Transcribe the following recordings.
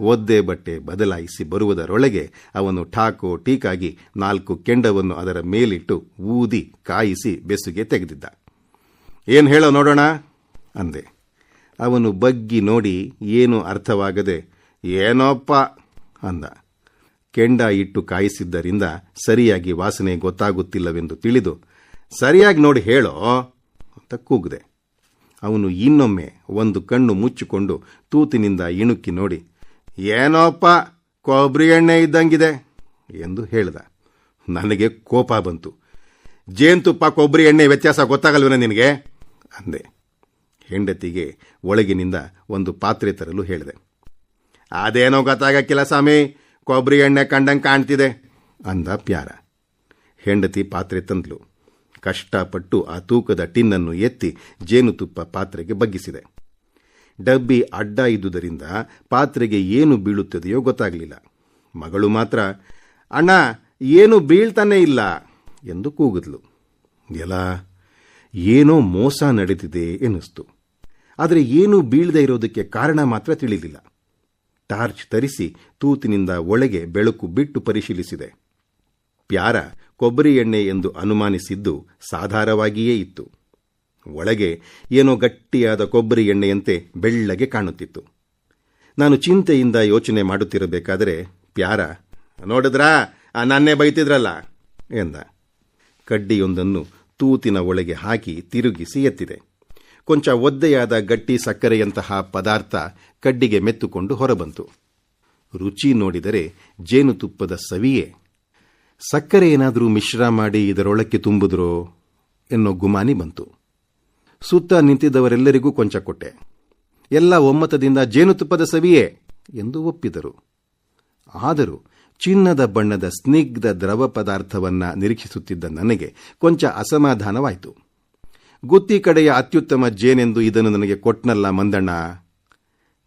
ಒದ್ದೆ ಬಟ್ಟೆ ಬದಲಾಯಿಸಿ ಬರುವುದರೊಳಗೆ ಅವನು ಠಾಕೋ ಟೀಕಾಗಿ ನಾಲ್ಕು ಕೆಂಡವನ್ನು ಅದರ ಮೇಲಿಟ್ಟು ಊದಿ ಕಾಯಿಸಿ ಬೆಸುಗೆ ತೆಗೆದಿದ್ದ. ಏನ್ ಹೇಳೋ ನೋಡೋಣ? ಅಂದೆ. ಅವನು ಬಗ್ಗಿ ನೋಡಿ ಏನೂ ಅರ್ಥವಾಗದೆ, ಏನೋಪ್ಪ? ಅಂದ. ಕೆಂಡ ಇಟ್ಟು ಕಾಯಿಸಿದ್ದರಿಂದ ಸರಿಯಾಗಿ ವಾಸನೆ ಗೊತ್ತಾಗುತ್ತಿಲ್ಲವೆಂದು ತಿಳಿದು, ಸರಿಯಾಗಿ ನೋಡಿ ಹೇಳೋ? ಅಂತ ಕೂಗಿದೆ. ಅವನು ಇನ್ನೊಮ್ಮೆ ಒಂದು ಕಣ್ಣು ಮುಚ್ಚಿಕೊಂಡು ತೂತಿನಿಂದ ಇಣುಕಿ ನೋಡಿ ಏನೋಪ್ಪ ಕೊಬ್ಬರಿ ಎಣ್ಣೆ ಇದ್ದಂಗಿದೆ ಎಂದು ಹೇಳಿದ. ನನಗೆ ಕೋಪ ಬಂತು. ಜೇನುತುಪ್ಪ ಕೊಬ್ಬರಿ ಎಣ್ಣೆ ವ್ಯತ್ಯಾಸ ಗೊತ್ತಾಗಲ್ವೇನ ನಿನಗೆ? ಅಂದೆ. ಹೆಂಡತಿಗೆ ಒಳಗಿನಿಂದ ಒಂದು ಪಾತ್ರೆ ತರಲು ಹೇಳಿದೆ. ಅದೇನೋ ಗೊತ್ತಾಗಕ್ಕಿಲ್ಲ ಸ್ವಾಮಿ ಕೊಬ್ಬರಿ ಎಣ್ಣೆ ಕಂಡಂಗೆ ಕಾಣ್ತಿದೆ ಅಂದ ಪ್ಯಾರ. ಹೆಂಡತಿ ಪಾತ್ರೆ ತಂದ್ಲು. ಕಷ್ಟಪಟ್ಟು ಆ ತೂಕದ ಟಿನ್ನನ್ನು ಎತ್ತಿ ಜೇನುತುಪ್ಪ ಪಾತ್ರೆಗೆ ಬಗ್ಗಿಸಿದೆ. ಡಬ್ಬಿ ಅಡ್ಡ ಇದ್ದುದರಿಂದ ಪಾತ್ರೆಗೆ ಏನು ಬೀಳುತ್ತದೆಯೋ ಗೊತ್ತಾಗಲಿಲ್ಲ. ಮಗಳು ಮಾತ್ರ, ಅಣ್ಣ, ಏನು ಬೀಳ್ತಾನೆ ಇಲ್ಲ ಎಂದು ಕೂಗಿದ್ಲು. ಎಲ್ಲ ಏನೋ ಮೋಸ ನಡೆದಿದೆ ಎನ್ನಿಸ್ತು. ಆದರೆ ಏನೂ ಬೀಳದೆ ಇರೋದಕ್ಕೆ ಕಾರಣ ಮಾತ್ರ ತಿಳಿಲಿಲ್ಲ. ಟಾರ್ಚ್ ತರಿಸಿ ತೂತಿನಿಂದ ಒಳಗೆ ಬೆಳಕು ಬಿಟ್ಟು ಪರಿಶೀಲಿಸಿದೆ. ಪ್ಯಾರ ಕೊಬ್ಬರಿ ಎಣ್ಣೆ ಎಂದು ಅನುಮಾನಿಸಿದ್ದು ಸಾಧಾರವಾಗಿಯೇ ಇತ್ತು. ಒಳಗೆ ಏನೋ ಗಟ್ಟಿಯಾದ ಕೊಬ್ಬರಿ ಎಣ್ಣೆಯಂತೆ ಬೆಳ್ಳಗೆ ಕಾಣುತ್ತಿತ್ತು. ನಾನು ಚಿಂತೆಯಿಂದ ಯೋಚನೆ ಮಾಡುತ್ತಿರಬೇಕಾದರೆ, ಪ್ಯಾರ, ನೋಡಿದ್ರಾ ನನ್ನೇ ಬೈತಿದ್ರಲ್ಲ, ಎಂದ. ಕಡ್ಡಿಯೊಂದನ್ನು ತೂತಿನ ಒಳಗೆ ಹಾಕಿ ತಿರುಗಿಸಿ ಎತ್ತಿದೆ. ಕೊಂಚ ಒದ್ದೆಯಾದ ಗಟ್ಟಿ ಸಕ್ಕರೆಯಂತಹ ಪದಾರ್ಥ ಕಡ್ಡಿಗೆ ಮೆತ್ತುಕೊಂಡು ಹೊರಬಂತು. ರುಚಿ ನೋಡಿದರೆ ಜೇನುತುಪ್ಪದ ಸವಿಯೇ. ಸಕ್ಕರೆ ಏನಾದರೂ ಮಿಶ್ರ ಮಾಡಿ ಇದರೊಳಕ್ಕೆ ತುಂಬಿದ್ರೋ, ಎನ್ನೋ ಗುಮಾನಿ ಬಂತು. ಸುತ್ತ ನಿಂತಿದ್ದವರೆಲ್ಲರಿಗೂ ಕೊಂಚ ಕೊಟ್ಟೆ. ಎಲ್ಲ ಒಮ್ಮತದಿಂದ ಜೇನುತುಪ್ಪದ ಸವಿಯೇ ಎಂದು ಒಪ್ಪಿದರು. ಆದರೂ ಚಿನ್ನದ ಬಣ್ಣದ ಸ್ನಿಗ್ಧ ದ್ರವ ಪದಾರ್ಥವನ್ನ ನಿರೀಕ್ಷಿಸುತ್ತಿದ್ದ ನನಗೆ ಕೊಂಚ ಅಸಮಾಧಾನವಾಯಿತು. ಗುತ್ತಿ ಕಡೆಯ ಅತ್ಯುತ್ತಮ ಜೇನೆಂದು ಇದನ್ನು ನನಗೆ ಕೊಟ್ನಲ್ಲ ಮಂದಣ್ಣ.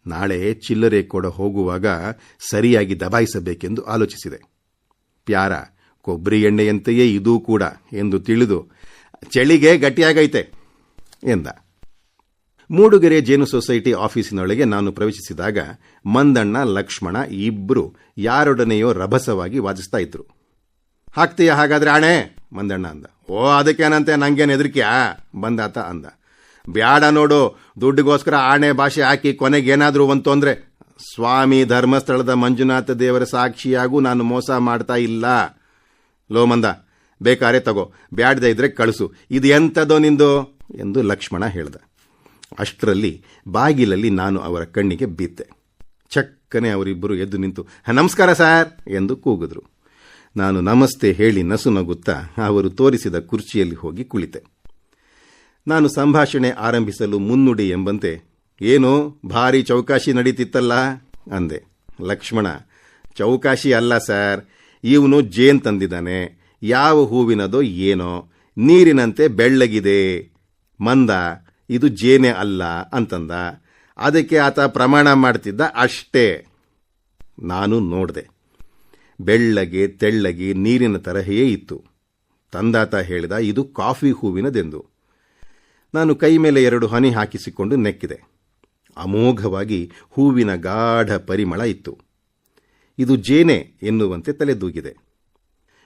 ನಾಳೆ ಚಿಲ್ಲರೆ ಕೊಡ ಹೋಗುವಾಗ ಸರಿಯಾಗಿ ದಬಾಯಿಸಬೇಕೆಂದು ಆಲೋಚಿಸಿದೆ. ಪ್ಯಾರ, ಕೊಬ್ಬರಿ ಎಣ್ಣೆಯಂತೆಯೇ ಇದೂ ಕೂಡ ಎಂದು ತಿಳಿದು, ಚಳಿಗೆ ಗಟ್ಟಿಯಾಗೈತೆ. ಎಂದ. ಮೂಡುಗೆರೆ ಜೇನು ಸೊಸೈಟಿ ಆಫೀಸಿನೊಳಗೆ ನಾನು ಪ್ರವೇಶಿಸಿದಾಗ ಮಂದಣ್ಣ, ಲಕ್ಷ್ಮಣ ಇಬ್ಬರು ಯಾರೊಡನೆಯೋ ರಭಸವಾಗಿ ವಾದಿಸ್ತಾ ಇದ್ರು. ಹಾಕ್ತೀಯ ಹಾಗಾದ್ರೆ ಆಣೆ? ಮಂದಣ್ಣ ಅಂದ. ಓ ಅದಕ್ಕೇನಂತೆ ನಂಗೇನು ಹೆದರಿಕೆಯಾ? ಬಂದಾತ ಅಂದ. ಬ್ಯಾಡ ನೋಡು, ದುಡ್ಡಿಗೋಸ್ಕರ ಆಣೆ ಭಾಷೆ ಹಾಕಿ ಕೊನೆಗೇನಾದರೂ ಒಂದು ತೊಂದರೆ. ಸ್ವಾಮಿ ಧರ್ಮಸ್ಥಳದ ಮಂಜುನಾಥ ದೇವರ ಸಾಕ್ಷಿಯಾಗೂ ನಾನು ಮೋಸ ಮಾಡ್ತಾ ಇಲ್ಲ. ಲೋ ಮಂದ, ಬೇಕಾರೆ ತಗೋ, ಬ್ಯಾಡ್ದೆ ಇದ್ರೆ ಕಳಿಸು. ಇದು ಎಂಥದೋ ನಿಂದು? ಎಂದು ಲಕ್ಷ್ಮಣ ಹೇಳ್ದ. ಅಷ್ಟರಲ್ಲಿ ಬಾಗಿಲಲ್ಲಿ ನಾನು ಅವರ ಕಣ್ಣಿಗೆ ಬಿದ್ದೆ ಚಕ್ಕನೆ ಅವರಿಬ್ಬರು ಎದ್ದು ನಿಂತು ನಮಸ್ಕಾರ ಸಾರ್! ಎಂದು ಕೂಗಿದ್ರು. ನಾನು ನಮಸ್ತೆ ಹೇಳಿ ನಸು ನಗುತ್ತಾ ಅವರು ತೋರಿಸಿದ ಕುರ್ಚಿಯಲ್ಲಿ ಹೋಗಿ ಕುಳಿತೆ. ನಾನು ಸಂಭಾಷಣೆ ಆರಂಭಿಸಲು ಮುನ್ನುಡಿ ಎಂಬಂತೆ, ಏನೋ ಭಾರಿ ಚೌಕಾಶಿ ನಡೀತಿತ್ತಲ್ಲ? ಅಂದೆ. ಲಕ್ಷ್ಮಣ, ಚೌಕಾಶಿ ಅಲ್ಲ ಸರ್, ಇವನು ಜೇನ್ ತಂದಿದ್ದಾನೆ. ಯಾವ ಹೂವಿನದೋ ಏನೋ, ನೀರಿನಂತೆ ಬೆಳ್ಳಗಿದೆ. ಮಂದ, ಇದು ಜೇನೆ ಅಲ್ಲ ಅಂತಂದ. ಅದಕ್ಕೆ ಆತ ಪ್ರಮಾಣ ಮಾಡ್ತಿದ್ದ ಅಷ್ಟೇ. ನಾನು ನೋಡಿದೆ. ಬೆಳ್ಳಗೆ, ತೆಳ್ಳಗೆ ನೀರಿನ ತರಹೆಯೇ ಇತ್ತು. ತಂದಾತ ಹೇಳಿದ, ಇದು ಕಾಫಿ ಹೂವಿನದೆಂದು. ನಾನು ಕೈ ಮೇಲೆ ಎರಡು ಹನಿ ಹಾಕಿಸಿಕೊಂಡು ನೆಕ್ಕಿದೆ. ಅಮೋಘವಾಗಿ ಹೂವಿನ ಗಾಢ ಪರಿಮಳ ಇತ್ತು. ಇದು ಜೇನೆ ಎನ್ನುವಂತೆ ತಲೆದೂಗಿದೆ.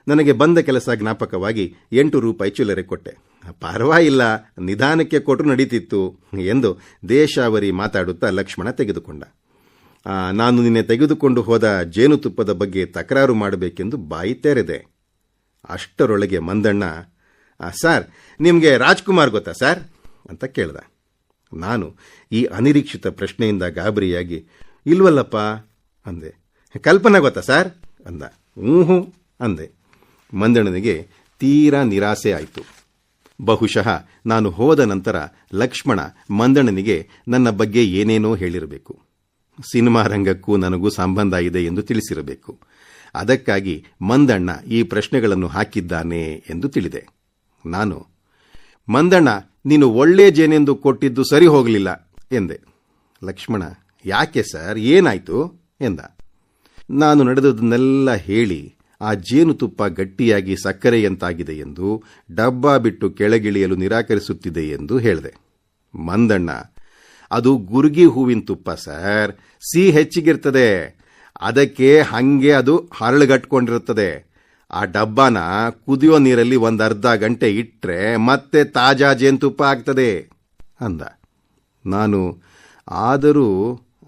ನನಗೆ ಬಂದ ಕೆಲಸ ಜ್ಞಾಪಕವಾಗಿ ಎಂಟು ರೂಪಾಯಿ ಚಿಲ್ಲರೆ ಕೊಟ್ಟೆ. ಪರವಾಗಿಲ್ಲ ನಿಧಾನಕ್ಕೆ ಕೊಟ್ಟರು ನಡೀತಿತ್ತು ಎಂದು ದೇಶಾವರಿ ಮಾತಾಡುತ್ತಾ ಲಕ್ಷ್ಮಣ ತೆಗೆದುಕೊಂಡ. ನಾನು ನಿನ್ನೆ ತೆಗೆದುಕೊಂಡು ಹೋದ ಜೇನುತುಪ್ಪದ ಬಗ್ಗೆ ತಕರಾರು ಮಾಡಬೇಕೆಂದು ಬಾಯಿ ತೆರೆದೆ. ಅಷ್ಟರೊಳಗೆ ಮಂದಣ್ಣ "ಆ, ಸರ್ ನಿಮಗೆ ರಾಜ್ಕುಮಾರ್ ಗೊತ್ತಾ ಸರ್? ಅಂತ ಕೇಳ್ದ. ನಾನು ಈ ಅನಿರೀಕ್ಷಿತ ಪ್ರಶ್ನೆಯಿಂದ ಗಾಬರಿಯಾಗಿ ಇಲ್ವಲ್ಲಪ್ಪ ಅಂದೆ. ಕಲ್ಪನಾ ಗೊತ್ತಾ ಸರ್? ಅಂದ. ಹ್ಞೂ ಹ್ಞೂ ಅಂದೆ. ಮಂದಣ್ಣನಿಗೆ ತೀರಾ ನಿರಾಸೆ ಆಯಿತು. ಬಹುಶಃ ನಾನು ಹೋದ ನಂತರ ಲಕ್ಷ್ಮಣ ಮಂದಣ್ಣನಿಗೆ ನನ್ನ ಬಗ್ಗೆ ಏನೇನೋ ಹೇಳಿರಬೇಕು. ಸಿನಿಮಾ ರಂಗಕ್ಕೂ ನನಗೂ ಸಂಬಂಧ ಇದೆ ಎಂದು ತಿಳಿಸಿರಬೇಕು. ಅದಕ್ಕಾಗಿ ಮಂದಣ್ಣ ಈ ಪ್ರಶ್ನೆಗಳನ್ನು ಹಾಕಿದ್ದಾನೆ ಎಂದು ತಿಳಿದೆ. ನಾನು, ಮಂದಣ್ಣ, ನೀನು ಒಳ್ಳೆಯ ಜೇನೆಂದು ಕೊಟ್ಟಿದ್ದು ಸರಿ ಹೋಗಲಿಲ್ಲ, ಎಂದೆ. ಲಕ್ಷ್ಮಣ, ಯಾಕೆ ಸರ್, ಏನಾಯ್ತು? ಎಂದ. ನಾನು ನಡೆದದನ್ನೆಲ್ಲ ಹೇಳಿ ಆ ಜೇನುತುಪ್ಪ ಗಟ್ಟಿಯಾಗಿ ಸಕ್ಕರೆಯಂತಾಗಿದೆ ಎಂದು ಡಬ್ಬ ಬಿಟ್ಟು ಕೆಳಗಿಳಿಯಲು ನಿರಾಕರಿಸುತ್ತಿದೆ ಎಂದು ಹೇಳಿದೆ. ಮಂದಣ್ಣ, ಅದು ಗುರುಗಿ ಹೂವಿನ ತುಪ್ಪ ಸರ್. ಸಿ ಹೆಚ್ಚಿಗಿರ್ತದೆ. ಅದಕ್ಕೆ ಹಂಗೆ ಅದು ಹರಳುಗಟ್ಕೊಂಡಿರುತ್ತದೆ ಆ ಡಬ್ಬಾನ ಕುದಿಯೋ ನೀರಲ್ಲಿ ಒಂದು ಅರ್ಧ ಗಂಟೆ ಇಟ್ಟರೆ ಮತ್ತೆ ತಾಜಾ ಜೇನುತುಪ್ಪ ಆಗ್ತದೆ ಅಂದ. ನಾನು ಆದರೂ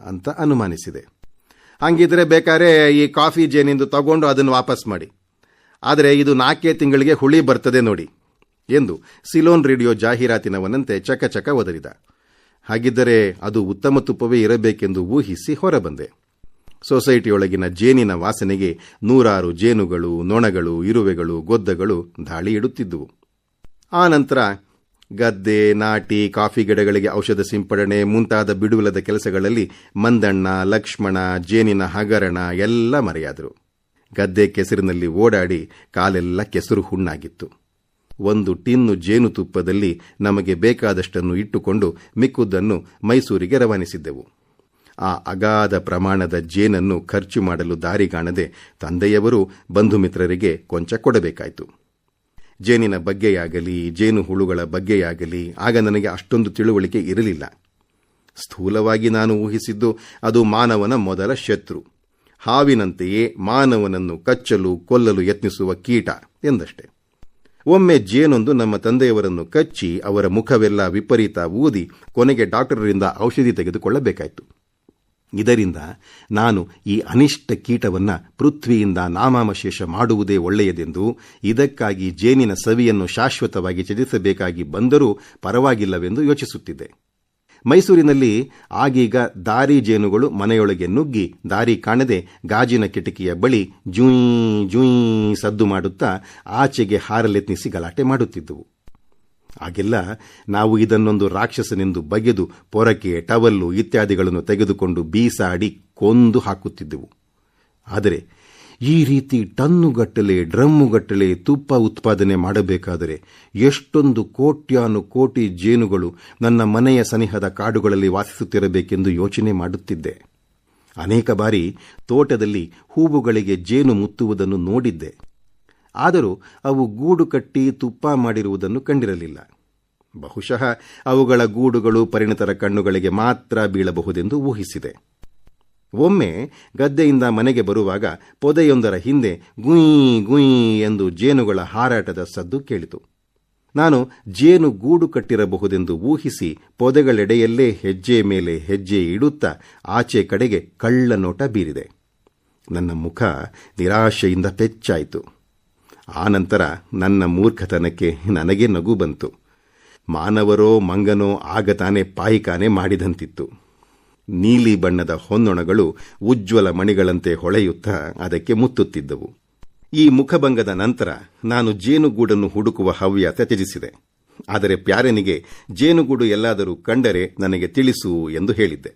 ಅಂತ ಅನುಮಾನಿಸಿದೆ. ಹಂಗಿದ್ರೆ ಬೇಕಾದ್ರೆ ಈ ಕಾಫಿ ಜೇನಿಂದು ತಗೊಂಡು ಅದನ್ನು ವಾಪಸ್ ಮಾಡಿ. ಆದರೆ ಇದು ನಾಲ್ಕೇ ತಿಂಗಳಿಗೆ ಹುಳಿ ಬರ್ತದೆ ನೋಡಿ ಎಂದು ಸಿಲೋನ್ ರೇಡಿಯೋ ಜಾಹೀರಾತಿನವನಂತೆ ಚಕಚಕ ಒದರಿದ. ಹಾಗಿದ್ದರೆ ಅದು ಉತ್ತಮ ತುಪ್ಪವೇ ಇರಬೇಕೆಂದು ಊಹಿಸಿ ಹೊರಬಂದೆ. ಸೊಸೈಟಿಯೊಳಗಿನ ಜೇನಿನ ವಾಸನೆಗೆ ನೂರಾರು ಜೇನುಗಳು, ನೊಣಗಳು, ಇರುವೆಗಳು, ಗೊದ್ದಗಳು ದಾಳಿ ಇಡುತ್ತಿದ್ದುವು. ಆ ನಂತರ ಗದ್ದೆ, ನಾಟಿ, ಕಾಫಿ ಗಿಡಗಳಿಗೆ ಔಷಧ ಸಿಂಪಡಣೆ, ಮುಂತಾದ ಬಿಡುವಿಲ್ಲದ ಕೆಲಸಗಳಲ್ಲಿ ಮಂದಣ್ಣ, ಲಕ್ಷ್ಮಣ, ಜೇನಿನ ಹಗರಣ ಎಲ್ಲ ಮರೆಯಾದರು. ಗದ್ದೆ ಕೆಸರಿನಲ್ಲಿ ಓಡಾಡಿ ಕಾಲೆಲ್ಲ ಕೆಸರು ಹುಣ್ಣಾಗಿತ್ತು. ಒಂದು ಟಿನ್ನು ಜೇನುತುಪ್ಪದಲ್ಲಿ ನಮಗೆ ಬೇಕಾದಷ್ಟನ್ನು ಇಟ್ಟುಕೊಂಡು ಮಿಕ್ಕುದನ್ನು ಮೈಸೂರಿಗೆ ರವಾನಿಸಿದ್ದೆವು. ಆ ಅಗಾಧ ಪ್ರಮಾಣದ ಜೇನನ್ನು ಖರ್ಚು ಮಾಡಲು ದಾರಿಗಾಣದೆ ತಂದೆಯವರು ಬಂಧುಮಿತ್ರರಿಗೆ ಕೊಂಚ ಕೊಡಬೇಕಾಯಿತು. ಜೇನಿನ ಬಗ್ಗೆಯಾಗಲಿ, ಜೇನು ಹುಳುಗಳ ಬಗ್ಗೆಯಾಗಲಿ, ಆಗ ನನಗೆ ಅಷ್ಟೊಂದು ತಿಳುವಳಿಕೆ ಇರಲಿಲ್ಲ. ಸ್ಥೂಲವಾಗಿ ನಾನು ಊಹಿಸಿದ್ದು, ಅದು ಮಾನವನ ಮೊದಲ ಶತ್ರು. ಹಾವಿನಂತೆಯೇ ಮಾನವನನ್ನು ಕಚ್ಚಲು, ಕೊಲ್ಲಲು ಯತ್ನಿಸುವ ಕೀಟ ಎಂದಷ್ಟೆ. ಒಮ್ಮೆ ಜೇನೊಂದು ನಮ್ಮ ತಂದೆಯವರನ್ನು ಕಚ್ಚಿ, ಅವರ ಮುಖವೆಲ್ಲ ವಿಪರೀತ ಊದಿ, ಕೊನೆಗೆ ಡಾಕ್ಟರರಿಂದ ಔಷಧಿ ತೆಗೆದುಕೊಳ್ಳಬೇಕಾಯಿತು. ಇದರಿಂದ ನಾನು ಈ ಅನಿಷ್ಟ ಕೀಟವನ್ನ ಪೃಥ್ವಿಯಿಂದ ನಾಮಾವಶೇಷ ಮಾಡುವುದೇ ಒಳ್ಳೆಯದೆಂದು, ಇದಕ್ಕಾಗಿ ಜೇನಿನ ಸವಿಯನ್ನು ಶಾಶ್ವತವಾಗಿ ಚದಿಸಬೇಕಾಗಿ ಬಂದರೂ ಪರವಾಗಿಲ್ಲವೆಂದು ಯೋಚಿಸುತ್ತಿದ್ದೆ. ಮೈಸೂರಿನಲ್ಲಿ ಆಗೀಗ ದಾರಿ ಜೇನುಗಳು ಮನೆಯೊಳಗೆ ನುಗ್ಗಿ ದಾರಿ ಕಾಣದೆ ಗಾಜಿನ ಕಿಟಕಿಯ ಬಳಿ ಜೂಯಿ ಜೂಯಿ ಸದ್ದು ಮಾಡುತ್ತಾ ಆಚೆಗೆ ಹಾರಲೆತ್ನಿಸಿ ಗಲಾಟೆ ಮಾಡುತ್ತಿದ್ದುವು. ಆಗೆಲ್ಲ. ನಾವು ಇದನ್ನೊಂದು ರಾಕ್ಷಸನೆಂದು ಬಗೆದು ಪೊರಕೆ, ಟವಲ್ಲು ಇತ್ಯಾದಿಗಳನ್ನು ತೆಗೆದುಕೊಂಡು ಬೀಸಾಡಿ ಕೊಂದು ಹಾಕುತ್ತಿದ್ದೆವು. ಆದರೆ ಈ ರೀತಿ ಟನ್ನುಗಟ್ಟಲೆ, ಡ್ರಮ್ಮುಗಟ್ಟಲೆ ತುಪ್ಪ ಉತ್ಪಾದನೆ ಮಾಡಬೇಕಾದರೆ ಎಷ್ಟೊಂದು ಕೋಟ್ಯಾನು ಕೋಟಿ ಜೇನುಗಳು ನನ್ನ ಮನೆಯ ಸನಿಹದ ಕಾಡುಗಳಲ್ಲಿ ವಾಸಿಸುತ್ತಿರಬೇಕೆಂದು ಯೋಚನೆ ಮಾಡುತ್ತಿದ್ದೆ. ಅನೇಕ ಬಾರಿ ತೋಟದಲ್ಲಿ ಹೂವುಗಳಿಗೆ ಜೇನು ಮುತ್ತುವುದನ್ನು ನೋಡಿದ್ದೆ. ಆದರೂ ಅವು ಗೂಡು ಕಟ್ಟಿ ತುಪ್ಪ ಮಾಡಿರುವುದನ್ನು ಕಂಡಿರಲಿಲ್ಲ. ಬಹುಶಃ ಅವುಗಳ ಗೂಡುಗಳು ಪರಿಣಿತರ ಕಣ್ಣುಗಳಿಗೆ ಮಾತ್ರ ಬೀಳಬಹುದೆಂದು ಊಹಿಸಿದೆ. ಒಮ್ಮೆ ಗದ್ದೆಯಿಂದ ಮನೆಗೆ ಬರುವಾಗ ಪೊದೆಯೊಂದರ ಹಿಂದೆ ಗುಯಿ ಗುಯಿ ಎಂದು ಜೇನುಗಳ ಹಾರಾಟದ ಸದ್ದು ಕೇಳಿತು. ನಾನು ಜೇನು ಗೂಡು ಕಟ್ಟಿರಬಹುದೆಂದು ಊಹಿಸಿ ಪೊದೆಗಳೆಡೆಯಲ್ಲೇ ಹೆಜ್ಜೆ ಮೇಲೆ ಹೆಜ್ಜೆ ಇಡುತ್ತಾ ಆಚೆ ಕಡೆಗೆ ಕಳ್ಳನೋಟ ಬೀರಿದೆ. ನನ್ನ ಮುಖ ನಿರಾಶೆಯಿಂದ ಪೆಚ್ಚಾಯಿತು ಆನಂತರ ನನ್ನ ಮೂರ್ಖತನಕ್ಕೆ ನನಗೆ ನಗು ಬಂತು. ಮಾನವರೋ ಮಂಗನೋ ಆಗ ತಾನೇ ಪಾಯಿಕಾನೆ ಮಾಡಿದಂತಿತ್ತು. ನೀಲಿ ಬಣ್ಣದ ಹೊನ್ನೊಣಗಳು ಉಜ್ವಲ ಮಣಿಗಳಂತೆ ಹೊಳೆಯುತ್ತಾ ಅದಕ್ಕೆ ಮುತ್ತುತ್ತಿದ್ದವು. ಈ ಮುಖಭಂಗದ ನಂತರ ನಾನು ಜೇನುಗೂಡನ್ನು ಹುಡುಕುವ ಹವ್ಯಾಸ ತ್ಯಜಿಸಿದೆ ಆದರೆ ಪ್ಯಾರನಿಗೆ ಜೇನುಗೂಡು ಎಲ್ಲಾದರೂ ಕಂಡರೆ ನನಗೆ ತಿಳಿಸು ಎಂದು ಹೇಳಿದ್ದೆ.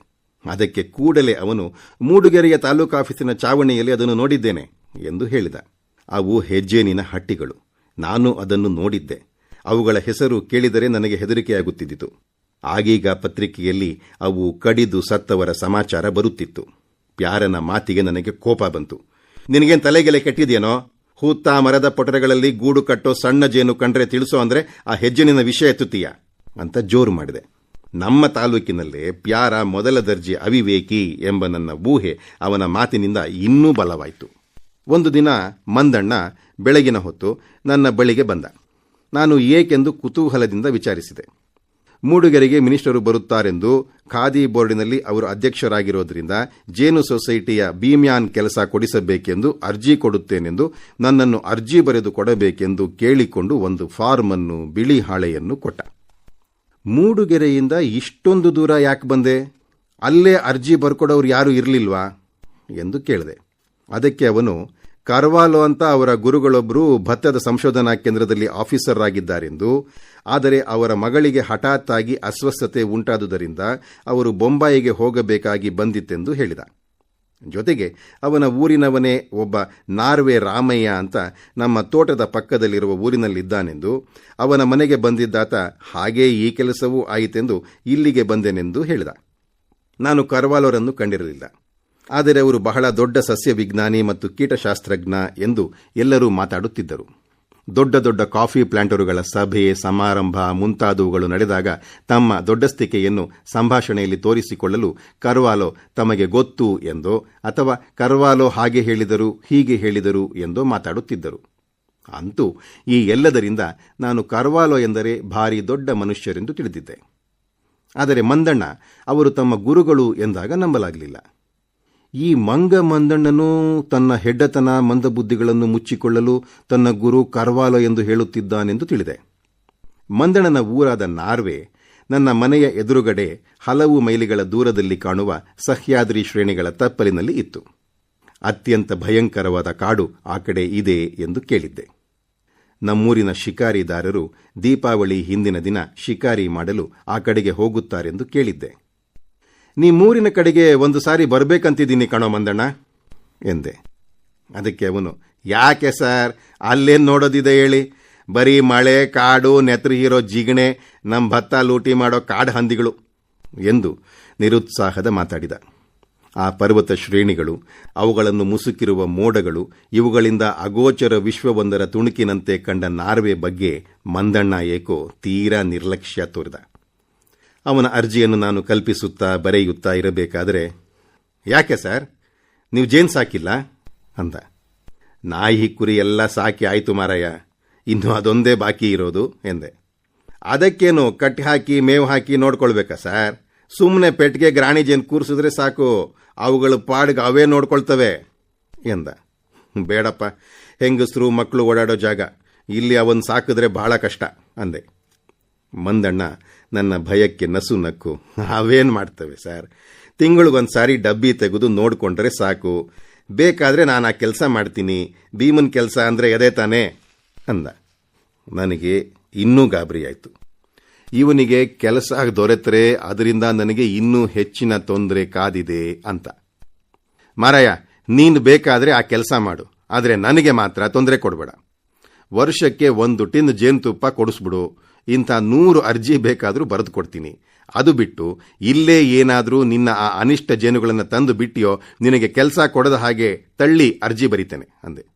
ಅದಕ್ಕೆ ಕೂಡಲೇ ಅವನು ಮೂಡುಗೆರೆಯ ತಾಲೂಕಾಫೀಸಿನ ಚಾವಣಿಯಲ್ಲಿ ಅದನ್ನು ನೋಡಿದ್ದೇನೆ ಎಂದು ಹೇಳಿದ. ಅವು ಹೆಜ್ಜೇನಿನ ಹಟ್ಟಿಗಳು. ನಾನು ಅದನ್ನು ನೋಡಿದ್ದೆ. ಅವುಗಳ ಹೆಸರು ಕೇಳಿದರೆ ನನಗೆ ಹೆದರಿಕೆಯಾಗುತ್ತಿದ್ದಿತು. ಆಗೀಗ ಪತ್ರಿಕೆಯಲ್ಲಿ ಅವು ಕಡಿದು ಸತ್ತವರ ಸಮಾಚಾರ ಬರುತ್ತಿತ್ತು. ಪ್ಯಾರನ ಮಾತಿಗೆ ನನಗೆ ಕೋಪ ಬಂತು. ನಿನಗೇನ್ ತಲೆಗೆಲೆ ಕೆಟ್ಟಿದೆಯೇನೋ? ಹೂತ್ತ ಮರದ ಪೊಟರೆಗಳಲ್ಲಿ ಗೂಡು ಕಟ್ಟೋ ಸಣ್ಣ ಜೇನು ಕಂಡ್ರೆ ತಿಳಿಸೋ ಅಂದ್ರೆ ಆ ಹೆಜ್ಜೆನಿನ ವಿಷಯ ಎತ್ತುತ್ತೀಯ? ಅಂತ ಜೋರು ಮಾಡಿದೆ. ನಮ್ಮ ತಾಲೂಕಿನಲ್ಲೇ ಪ್ಯಾರ ಮೊದಲ ದರ್ಜೆ ಅವಿವೇಕಿ ಎಂಬ ನನ್ನ ಊಹೆ ಅವನ ಮಾತಿನಿಂದ ಇನ್ನೂ ಬಲವಾಯಿತು. ಒಂದು ದಿನ ಮಂದಣ್ಣ ಬೆಳಗಿನ ಹೊತ್ತು ನನ್ನ ಬಳಿಗೆ ಬಂದ. ನಾನು ಏಕೆಂದು ಕುತೂಹಲದಿಂದ ವಿಚಾರಿಸಿದೆ. ಮೂಡುಗೆರೆಗೆ ಮಿನಿಸ್ಟರು ಬರುತ್ತಾರೆಂದು ಖಾದಿ ಬೋರ್ಡಿನಲ್ಲಿ ಅವರು ಅಧ್ಯಕ್ಷರಾಗಿರೋದ್ರಿಂದ ಜೇನು ಸೊಸೈಟಿಯ ಬೀಮ್ಯಾನ್ ಕೆಲಸ ಕೊಡಿಸಬೇಕೆಂದು ಅರ್ಜಿ ಕೊಡುತ್ತೇನೆಂದು ನನ್ನನ್ನು ಅರ್ಜಿ ಬರೆದು ಕೊಡಬೇಕೆಂದು ಕೇಳಿಕೊಂಡು ಒಂದು ಫಾರ್ಮ್ ಅನ್ನು ಬಿಳಿ ಹಾಳೆಯನ್ನು ಕೊಟ್ಟ. ಮೂಡುಗೆರೆಯಿಂದ ಇಷ್ಟೊಂದು ದೂರ ಯಾಕೆ ಬಂದೆ? ಅಲ್ಲೇ ಅರ್ಜಿ ಬರ್ಕೊಡೋರು ಯಾರೂ ಇರಲಿಲ್ವಾ? ಎಂದು ಕೇಳಿದೆ. ಅದಕ್ಕೆ ಅವನು, ಕಾರ್ವಾಲೋ ಅಂತ ಅವರ ಗುರುಗಳೊಬ್ಬರು ಭತ್ತದ ಸಂಶೋಧನಾ ಕೇಂದ್ರದಲ್ಲಿ ಆಫೀಸರ್ ಆಗಿದ್ದಾರೆಂದು, ಆದರೆ ಅವರ ಮಗಳಿಗೆ ಹಠಾತ್ತಾಗಿ ಅಸ್ವಸ್ಥತೆ ಉಂಟಾದುದರಿಂದ ಅವರು ಬೊಂಬಾಯಿಗೆ ಹೋಗಬೇಕಾಗಿ ಬಂದಿತ್ತೆಂದು ಹೇಳಿದ. ಜೊತೆಗೆ, ಅವನ ಊರಿನವನೇ ಒಬ್ಬ ನಾರ್ವೆ ರಾಮಯ್ಯ ಅಂತ ನಮ್ಮ ತೋಟದ ಪಕ್ಕದಲ್ಲಿರುವ ಊರಿನಲ್ಲಿದ್ದಾನೆಂದು, ಅವನ ಮನೆಗೆ ಬಂದಿದ್ದಾತ ಹಾಗೇ ಈ ಕೆಲಸವೂ ಆಯಿತೆಂದು ಇಲ್ಲಿಗೆ ಬಂದೆನೆಂದು ಹೇಳಿದ. ನಾನು ಕರ್ವಾಲೋರನ್ನು ಕಂಡಿರಲಿಲ್ಲ. ಆದರೆ ಅವರು ಬಹಳ ದೊಡ್ಡ ಸಸ್ಯ ವಿಜ್ಞಾನಿ ಮತ್ತು ಕೀಟಶಾಸ್ತ್ರಜ್ಞ ಎಂದು ಎಲ್ಲರೂ ಮಾತಾಡುತ್ತಿದ್ದರು. ದೊಡ್ಡ ದೊಡ್ಡ ಕಾಫಿ ಪ್ಲಾಂಟರುಗಳ ಸಭೆ, ಸಮಾರಂಭ ಮುಂತಾದವುಗಳು ನಡೆದಾಗ ತಮ್ಮ ದೊಡ್ಡಸ್ತಿಕೆಯನ್ನು ಸಂಭಾಷಣೆಯಲ್ಲಿ ತೋರಿಸಿಕೊಳ್ಳಲು ಕರ್ವಾಲೋ ತಮಗೆ ಗೊತ್ತು ಎಂದೋ ಅಥವಾ ಕರ್ವಾಲೋ ಹಾಗೆ ಹೇಳಿದರು, ಹೀಗೆ ಹೇಳಿದರು ಎಂದೋ ಮಾತಾಡುತ್ತಿದ್ದರು. ಅಂತೂ ಈ ಎಲ್ಲದರಿಂದ ನಾನು ಕರ್ವಾಲೋ ಎಂದರೆ ಭಾರಿ ದೊಡ್ಡ ಮನುಷ್ಯರೆಂದು ತಿಳಿದಿದ್ದೆ. ಆದರೆ ಮಂದಣ್ಣ, ಅವರು ತಮ್ಮ ಗುರುಗಳು ಎಂದಾಗ ನಂಬಲಾಗಲಿಲ್ಲ. ಈ ಮಂಗ ಮಂದಣ್ಣನು ತನ್ನ ಹೆಡ್ಡತನ ಮಂದಬುದ್ಧಿಗಳನ್ನು ಮುಚ್ಚಿಕೊಳ್ಳಲು ತನ್ನ ಗುರು ಕರ್ವಾಲ ಎಂದು ಹೇಳುತ್ತಿದ್ದಾನೆಂದು ತಿಳಿದೆ. ಮಂದಣ್ಣನ ಊರಾದ ನಾರ್ವೆ ನನ್ನ ಮನೆಯ ಎದುರುಗಡೆ ಹಲವು ಮೈಲಿಗಳ ದೂರದಲ್ಲಿ ಕಾಣುವ ಸಹ್ಯಾದ್ರಿ ಶ್ರೇಣಿಗಳ ತಪ್ಪಲಿನಲ್ಲಿ ಇತ್ತು. ಅತ್ಯಂತ ಭಯಂಕರವಾದ ಕಾಡು ಆ ಕಡೆ ಇದೆ ಎಂದು ಕೇಳಿದ್ದೆ. ನಮ್ಮೂರಿನ ಶಿಕಾರಿದಾರರು ದೀಪಾವಳಿ ಹಿಂದಿನ ದಿನ ಶಿಕಾರಿ ಮಾಡಲು ಆ ಕಡೆಗೆ ಹೋಗುತ್ತಾರೆಂದು ಕೇಳಿದ್ದೆ. ನಿಮ್ಮೂರಿನ ಕಡೆಗೆ ಒಂದು ಸಾರಿ ಬರಬೇಕಂತಿದ್ದೀನಿ ಕಣೋ ಮಂದಣ್ಣ, ಎಂದೆ. ಅದಕ್ಕೆ ಅವನು, ಯಾಕೆ ಸರ್? ಅಲ್ಲೇನು ನೋಡೋದಿದೆ ಹೇಳಿ? ಬರೀ ಮಳೆ, ಕಾಡು, ನೆತ್ರಿ ಹೀರೋ ಜಿಗಣೆ ನಮ್ಮ ಭತ್ತ ಲೂಟಿ ಮಾಡೋ ಕಾಡು ಹಂದಿಗಳು, ಎಂದು ನಿರುತ್ಸಾಹದ ಮಾತಾಡಿದ. ಆ ಪರ್ವತ ಶ್ರೇಣಿಗಳು, ಅವುಗಳನ್ನು ಮುಸುಕಿರುವ ಮೋಡಗಳು, ಇವುಗಳಿಂದ ಅಗೋಚರ ವಿಶ್ವವೊಂದರ ತುಣುಕಿನಂತೆ ಕಂಡ ನಾರ್ವೆ ಬಗ್ಗೆ ಮಂದಣ್ಣ ಏಕೋ ತೀರಾ ನಿರ್ಲಕ್ಷ್ಯ ತೋರಿದ. ಅವನ ಅರ್ಜಿಯನ್ನು ನಾನು ಕಲ್ಪಿಸುತ್ತಾ ಬರೆಯುತ್ತಾ ಇರಬೇಕಾದರೆ, ಯಾಕೆ ಸರ್? ನೀವು ಜೇನು ಸಾಕಿಲ್ಲ? ಅಂದ. ನಾಯಿ ಕುರಿ ಎಲ್ಲ ಸಾಕಿ ಆಯಿತು ಮಾರಾಯ ಇನ್ನು ಅದೊಂದೇ ಬಾಕಿ ಇರೋದು, ಎಂದೆ. ಅದಕ್ಕೇನು ಕಟ್ಟಿ ಹಾಕಿ, ಮೇವು ಹಾಕಿ ನೋಡ್ಕೊಳ್ಬೇಕಾ ಸರ್? ಸುಮ್ಮನೆ ಪೆಟ್ಟಿಗೆ ಗ್ರಾಣಿ ಜೇನು ಕೂರಿಸಿದ್ರೆ ಸಾಕು. ಅವುಗಳ ಪಾಡಿಗೆ ಅವೇ ನೋಡ್ಕೊಳ್ತವೆ, ಎಂದ. ಬೇಡಪ್ಪ. ಹೆಂಗಸರು ಮಕ್ಕಳು ಓಡಾಡೋ ಜಾಗ. ಇಲ್ಲಿ ಅವನ್ ಸಾಕಿದ್ರೆ ಬಹಳ ಕಷ್ಟ, ಅಂದೆ. ಮಂದಣ್ಣ, ನನ್ನ ಭಯಕ್ಕೆ ನಸು ನಕ್ಕು. ಅವೇನು ಮಾಡ್ತವೆ, ಸರ್? ತಿಂಗಳಿಗೊಂದು ಸಾರಿ ಡಬ್ಬಿ ತೆಗೆದು ನೋಡಿಕೊಂಡ್ರೆ ಸಾಕು. ಬೇಕಾದ್ರೆ ನಾನು ಆ ಕೆಲಸ ಮಾಡ್ತೀನಿ. ಭೀಮನ್ ಕೆಲಸ ಅಂದರೆ ಎದೆ ತಾನೇ? ಅಂದ. ನನಗೆ ಇನ್ನೂ ಗಾಬರಿಯಾಯಿತು ಇವನಿಗೆ ಕೆಲಸ ದೊರೆತರೆ ಅದರಿಂದ ನನಗೆ ಇನ್ನೂ ಹೆಚ್ಚಿನ ತೊಂದರೆ ಕಾದಿದೆ ಅಂತ. ಮಾರಾಯ, ನೀನು ಬೇಕಾದರೆ ಆ ಕೆಲಸ ಮಾಡು. ಆದರೆ ನನಗೆ ಮಾತ್ರ ತೊಂದರೆ ಕೊಡಬೇಡ. ವರ್ಷಕ್ಕೆ ಒಂದು ಟಿನ್ ಜೇನುತುಪ್ಪ ಕೊಡಿಸ್ಬಿಡು. ಇಂಥ ನೂರು ಅರ್ಜಿ ಬೇಕಾದರೂ ಬರೆದು ಕೊಡ್ತೀನಿ. ಅದು ಬಿಟ್ಟು, ಇಲ್ಲೇ ಏನಾದರೂ ನಿನ್ನ ಆ ಅನಿಷ್ಟ ಜೇನುಗಳನ್ನು ತಂದು ಬಿಟ್ಟಿಯೋ, ನಿನಗೆ ಕೆಲಸ ಕೊಡದ ಹಾಗೆ ತಳ್ಳಿ ಅರ್ಜಿ ಬರೀತೇನೆ, ಅಂದೆ.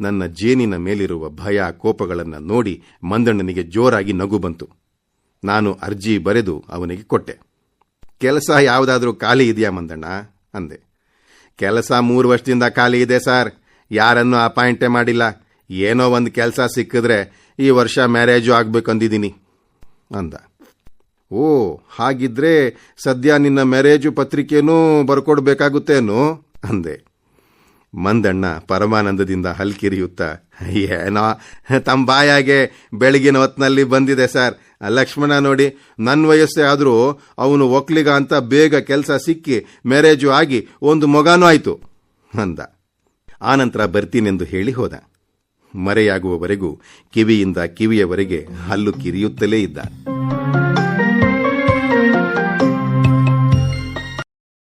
ನನ್ನ ಜೇನಿನ ಮೇಲಿರುವ ಭಯ ಕೋಪಗಳನ್ನು ನೋಡಿ ಮಂದಣ್ಣನಿಗೆ ಜೋರಾಗಿ ನಗು ಬಂತು. ನಾನು ಅರ್ಜಿ ಬರೆದು ಅವನಿಗೆ ಕೊಟ್ಟೆ. ಕೆಲಸ ಯಾವುದಾದ್ರೂ ಖಾಲಿ ಇದೆಯಾ ಮಂದಣ್ಣ? ಅಂದೆ. ಕೆಲಸ ಮೂರು ವರ್ಷದಿಂದ ಖಾಲಿ ಇದೆ, ಸರ್. ಯಾರನ್ನೂ ಅಪಾಯಿಂಟೇ ಮಾಡಿಲ್ಲ. ಏನೋ ಒಂದು ಕೆಲಸ ಸಿಕ್ಕಿದ್ರೆ ಈ ವರ್ಷ ಮ್ಯಾರೇಜು ಆಗ್ಬೇಕಂದಿದ್ದೀನಿ ಅಂದ. ಓ, ಹಾಗಿದ್ರೆ ಸದ್ಯ ನಿನ್ನ ಮ್ಯಾರೇಜು ಪತ್ರಿಕೆನೂ ಬರ್ಕೊಡ್ಬೇಕಾಗುತ್ತೇನು ಅಂದೆ. ಮಂದಣ್ಣ ಪರಮಾನಂದದಿಂದ ಹಲ್ಕಿರಿಯುತ್ತಾ, ಏನೋ ತಮ್ಮ ಬಾಯಾಗೆ ಬೆಳಗಿನ ಹೊತ್ತಿನಲ್ಲಿ ಬಂದಿದೆ ಸರ್. ಲಕ್ಷ್ಮಣ ನೋಡಿ ನನ್ನ ವಯಸ್ಸೇ ಆದರೂ ಅವನು ಒಕ್ಲಿಗ ಅಂತ ಬೇಗ ಕೆಲಸ ಸಿಕ್ಕಿ ಮ್ಯಾರೇಜು ಆಗಿ ಒಂದು ಮೊಗಾನೂ ಆಯಿತು ಅಂದ. ಆನಂತರ ಬರ್ತೀನೆಂದು ಹೇಳಿ ಹೋದ. ಮರೆಯಾಗುವವರೆಗೂ ಕಿವಿಯಿಂದ ಕಿವಿಯವರೆಗೆ ಹಲ್ಲು ಕಿರಿಯುತ್ತಲೇ ಇದ್ದ